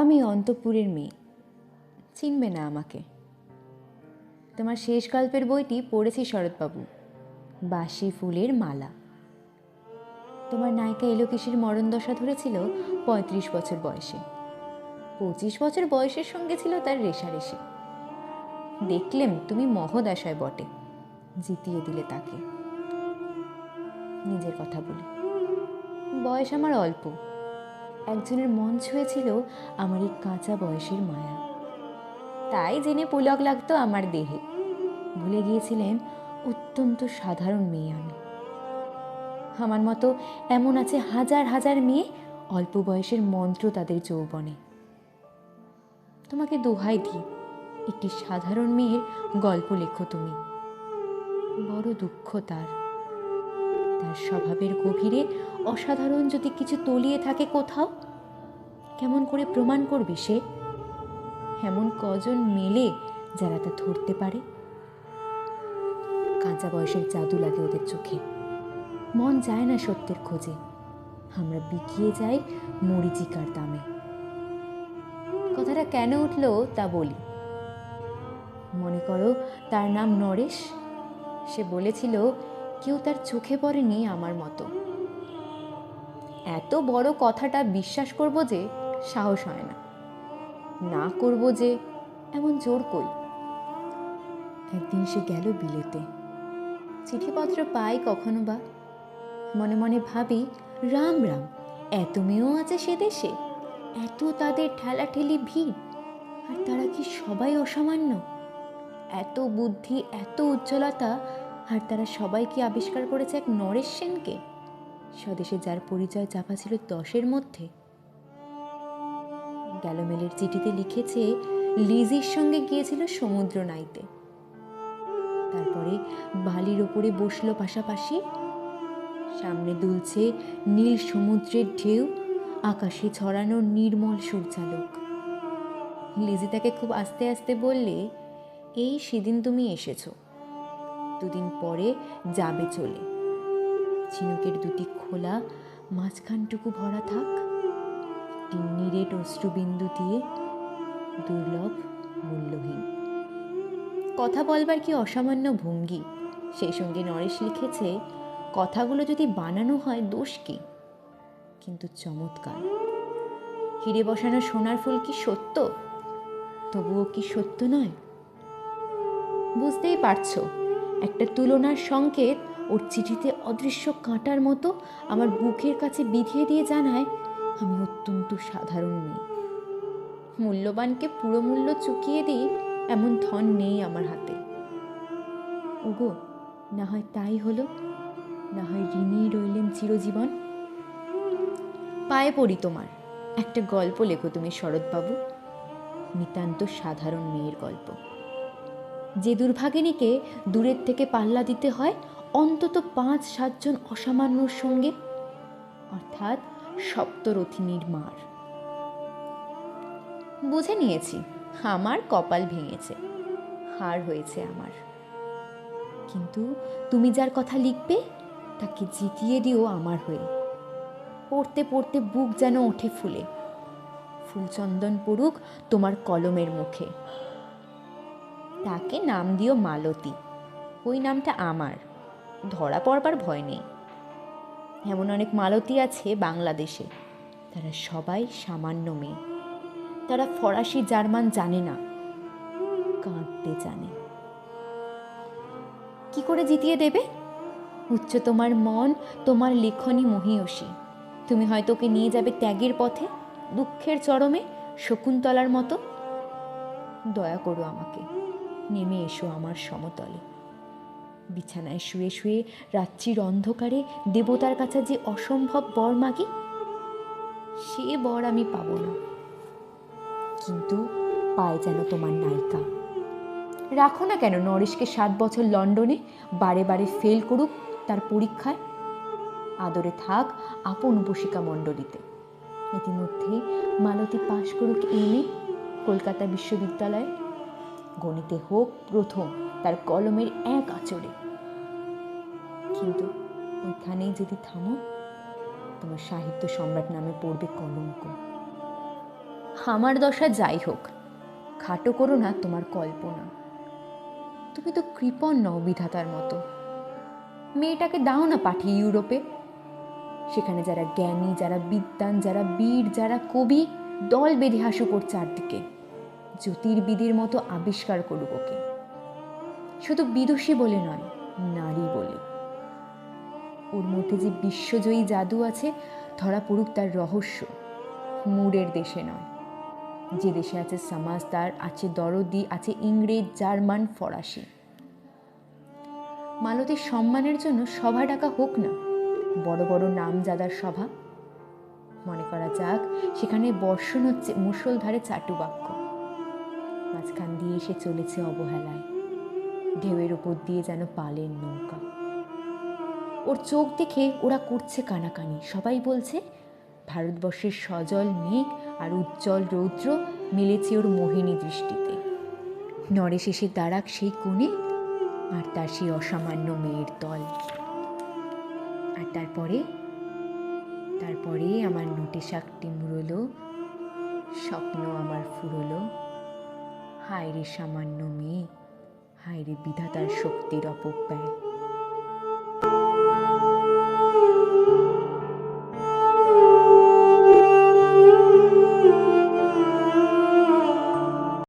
আমি অন্তপুরের মেয়ে। চিনবে না আমাকে। তোমার শেষ গল্পের বইটি পড়েছি শরৎবাবু। বাসি ফুলের মালা। তোমার নায়িকা এলোকেশির মরণ দশা ধরেছিল পঁয়ত্রিশ বছর বয়সে। পঁচিশ বছর বয়সের সঙ্গে ছিল তার রেশারেশি। দেখলেম তুমি মহদাশয় বটে। জিতিয়ে দিলে তাকে। নিজের কথা বলি। বয়স আমার অল্প। একজনের মন ছুঁয়েছিল আমার এই কাঁচা বয়সের মায়া। তাই জেনে পুলক লাগতো আমার দেহে। ভুলে গিয়েছিলেন অত্যন্ত সাধারণ মেয়ে আমি। আমার মতো এমন আছে হাজার হাজার মেয়ে অল্প বয়সের মন্ত্র তাদের যৌবনে। তোমাকে দোহাই দিই, একটি সাধারণ মেয়ের গল্প লেখো তুমি। বড় দুঃখ তার। তার স্বভাবের গভীরে অসাধারণ যদি কিছু তলিয়ে থাকে কোথাও? কেমন করে প্রমাণ করবে সে? এমন কজন মেলে যারা তা ধরতে পারে? কাঁচা বয়সের জাদু লাগে ওদের চোখে। মন যায় না সত্যের খোঁজে। আমরা বিকিয়ে যাই মরিচিকার দামে। কথাটা কেন উঠল তা বলি। মনে করো তার নাম নরেশ। সে বলেছিল কেউ তার চোখে পড়েনি আমার মতো। এত বড় কথাটা বিশ্বাস করব যে সাহস হয় না। না করব যে এমন জোর কই? একদিন সে গেল বিলেতে। চিঠিপত্র পাই কখনো বা। মনে মনে ভাবি, রাম রাম, এত মেয়েও আছে সে দেশে, এত তাদের ঠেলাঠেলি ভিড়, আর তারা কি সবাই অসামান্য? এত বুদ্ধি, এত উজ্জ্বলতা আর তারা সবাই কি আবিষ্কার করেছে এক নরেশ সেনকে। স্বদেশে যার পরিচয় চাপা ছিল দশের মধ্যে। গ্যালোমেলের চিঠিতে লিখেছে, লিজির সঙ্গে গিয়েছিল সমুদ্র নাইতে। তারপরে বালির ওপরে বসল পাশাপাশি। সামনে দুলছে নীল সমুদ্রের ঢেউ, আকাশে ছড়ানো নির্মল সূর্যালোক। লিজি তাকে খুব আস্তে আস্তে বললে, এই সেদিন তুমি এসেছ। দুদিন পরে যাবে চলে। ঝিনুকের দুটি খোলা, মাঝখানটুকু ভরা থাক। একটি নিরেট অশ্রুবিন্দু দিয়ে দুর্লভ, মূল্যহীন। কথা বলবার কি অসামান্য ভঙ্গি? সেই সঙ্গে নরেশ লিখেছে, কথাগুলো যদি বানানো হয় দোষ কি? কিন্তু চমৎকার। হিরে বসানো সোনার ফুল কি সত্য? তবুও কি সত্য নয়? বুঝতেই পারছ। একটা তুলনার সংকেত ওর চিঠিতে অদৃশ্য কাঁটার মতো আমার বুকের কাছে বিধিয়ে দিয়ে জানায়, আমি অত্যন্ত সাধারণ মেয়ে। মূল্যবানকে পুরো মূল্য চুকিয়ে দিই এমন ধন নেই আমার হাতে। ওগো, না হয় তাই হলো, না হয় ঋণী রইলেন চিরজীবন। পায়ে পড়ি তোমার। একটা গল্প লেখো তুমি, শরৎবাবু। নিতান্ত সাধারণ মেয়ের গল্প। যে দুর্ভাগিনীকে দূরের থেকে পাল্লা দিতে হয়, অন্তত পাঁচ সাতজন অসামান্যর সঙ্গে। অর্থাৎ সপ্তরথিনীর মার বুঝে নিয়েছি, আমার কপাল ভেঙেছে, হার হয়েছে আমার। কিন্তু তুমি যার কথা লিখবে, তাকে জিতিয়ে দিও আমার হয়ে। পড়তে পড়তে বুক যেন ওঠে ফুলে। ফুলচন্দন পড়ুক তোমার কলমের মুখে। তাকে নাম দিও মালতী। ওই নামটা আমার। ধরা পড়বার ভয় নেই। এমন অনেক মালতী আছে বাংলাদেশে। তারা সবাই সামান্য মেয়ে। তারা ফরাসি, জার্মান জানে না। কাঁদতে জানে। কি করে জিতিয়ে দেবে? উচ্চ তোমার মন, তোমার লেখনী মহিয়সী। তুমি হয়তো ওকে নিয়ে যাবে ত্যাগের পথে, দুঃখের চরমে, শকুন্তলার মতো। দয়া করো আমাকে। নেমে এসো আমার সমতলে। বিছানায় শুয়ে শুয়ে রাত্রির অন্ধকারে দেবতার কাছে যে অসম্ভব বর মাগি, সে বর আমি পাবো না। কিন্তু পায় যেন তোমার নায়িকা। রাখো না কেন নরেশকে সাত বছর লন্ডনে বারে বারে ফেল করুক তার পরীক্ষায়। আদরে থাক আপন উপশিকা মণ্ডলীতে। ইতিমধ্যে মালতী পাশ করুক এনে কলকাতা বিশ্ববিদ্যালয়ে গণিতে হোক প্রথম, তার কলমের এক আচরে কিন্তু ওইখানেই যদি থামো, তোমার সাহিত্য সম্রাট নামে পড়বে কলঙ্ক। আমার দশা যাই হোক, খাটো করো না তোমার কল্পনা। তুমি তো কৃপণ নও বিধাতার মতো। মেয়েটাকে দাও না পাঠিয়ে ইউরোপে। সেখানে যারা জ্ঞানী, যারা বিদ্বান, যারা বীর, যারা কবি, দল বেঁধে হাসু ওর চারদিকে। জ্যোতির্বিদের মতো আবিষ্কার করুক ওকে। শুধু বিদুষী বলে নয়, নারী বলে। ওর মধ্যে যে বিশ্বজয়ী জাদু আছে, ধরা পড়ুক তার রহস্য। মুরের দেশে নয়। যে দেশে আছে সমাজদার আছে দরদি, আছে ইংরেজ, জার্মান, ফরাসি। মালতীর সম্মানের জন্য সভা ডাকা হোক না, বড় বড় নামজাদার সভা। মনে করা যাক, সেখানে বর্ষণ হচ্ছে মুষলধারে চাটু বাক্য মাঝখান দিয়ে এসে চলেছে অবহেলায়। ঢেউয়ের উপর দিয়ে যেন পালের নৌকা। ওর চোখ দেখে ওরা করছে কানাকানি। সবাই বলছে, ভারতবর্ষের সজল মেঘ আর উজ্জ্বল রৌদ্র মিলেছে ওর মোহিনী দৃষ্টিতে। নরেশ এসে দাঁড়াক সেই কোণে আর তার সেই অসামান্য মেয়ের দল আর তারপরে তারপরে আমার নোটে শাকটি মুড়লো, স্বপ্ন আমার ফুরলো। হায় রে সামান্য মেয়ে হায় রে বিধাতার শক্তির অপব্যয়।